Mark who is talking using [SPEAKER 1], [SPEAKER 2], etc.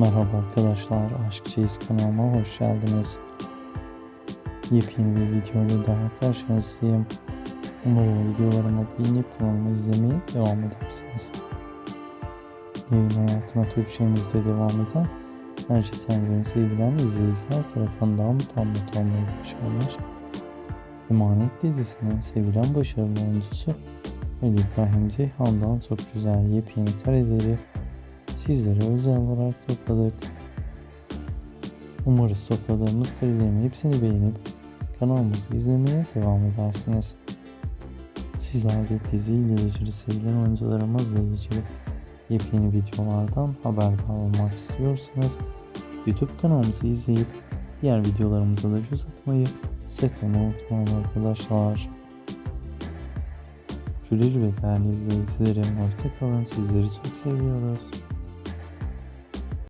[SPEAKER 1] Merhaba arkadaşlar, Aşk Çeyiz kanalıma hoş geldiniz. Yepyeni bir videoyla daha karşınızdayım. Umarım videolarımı beğenip kanalımı izlemeye devam edersiniz. Yayın hayatına Türkçemizde devam eden Erci Sencer'in sevilen izleyiciler tarafından mutam mutamları başarılmış. Emanet dizisinin sevilen başarılı oyuncusu Ali İbrahim Ceyhan'dan çok güzel yepyeni kareleri sizlere özel olarak topladık. Umarız topladığımız karelerin hepsini beğenip kanalımızı izlemeye devam edersiniz. Sizler de dizi ile ilgili sevilen oyuncularımızla ilgili yepyeni videolardan haberdar olmak istiyorsanız YouTube kanalımızı izleyip diğer videolarımıza da göz atmayı sakın unutmayın arkadaşlar. Güle güle değerli izleyicilerim. Hoşçakalın. Sizleri çok seviyoruz.